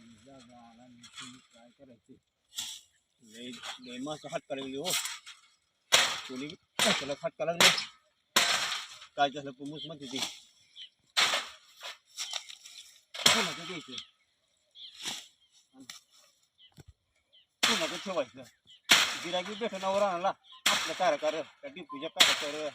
काय करायचे लय लय मस्त हात काढली हो कोणी त्याला हात काढला नाही काय झालं पुमूस म्हणते ती कोणाचं द्यायचं कोणाचं ठेवायचं गिराकी भेटणावर आणला आपलं कार्यकार त्या डिपूच्या कार्यकार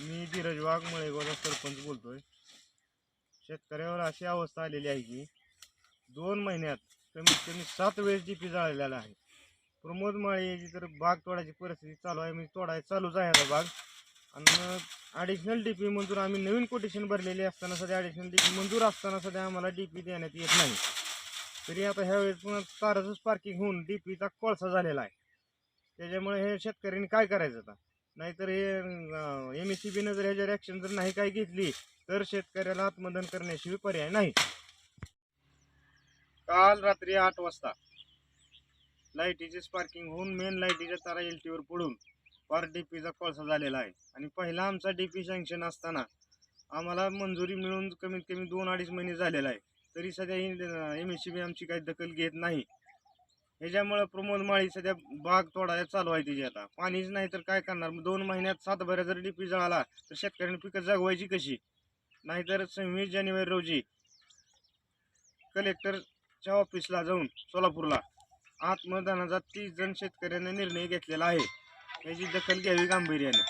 मी धीरज वाघ मळेगावचा सरपंच बोलतोय. शेतकऱ्यावर अशी अवस्था आलेली आहे की दोन महिन्यात कमीत कमी सात वेळेस डी पी जाळलेला आहे. प्रमोद माळी तर बाग तोडायची परिस्थिती चालू आहे म्हणजे तोडायची चालूच आहे आता बाग. आणि ॲडिशनल डी पी मंजूर आम्ही नवीन कोटेशन भरलेली असताना सध्या ॲडिशनल डी पी मंजूर असताना सध्या आम्हाला डी पी देण्यात येत नाही. तरी आता ह्यावेळेस पुन्हा ताराचं पार्किंग होऊन डी पीचा कोळसा झालेला आहे. त्याच्यामुळे हे शेतकऱ्यांनी काय करायचं आता? नाहीतर हे एम एस सी बीनं जर ह्याच्यावर ॲक्शन जर नाही काय घेतली तर शेतकऱ्याला आत्मदन करण्याशिवाय पर्याय नाही. काल रात्री आठ वाजता लाईटीचे स्पार्किंग होऊन मेन लाईटीच्या तारा एल टीवर पडून पार डीपीचा कोळसा झालेला आहे. आणि पहिला आमचा डी पी सँक्शन असताना आम्हाला मंजुरी मिळून कमीत कमी दोन अडीच महिने झालेला आहे. तरी सध्या एम एस सी बी आमची काही दखल घेत नाही. ह्याच्यामुळं प्रमोद माळी सध्या बाग तोडायला चालू आहे तिची आता. पाणीच नाही तर काय करणार? मग दोन महिन्यात सात भऱ्या जर डीपी जळाला तर शेतकऱ्यांनी पिकं जगवायची कशी? नाहीतर सव्वीस जानेवारी रोजी कलेक्टरच्या ऑफिसला जाऊन सोलापूरला आत्मदानाचा तीस जण शेतकऱ्यांनी निर्णय घेतलेला आहे. याची दखल घ्यावी गांभीर्याने.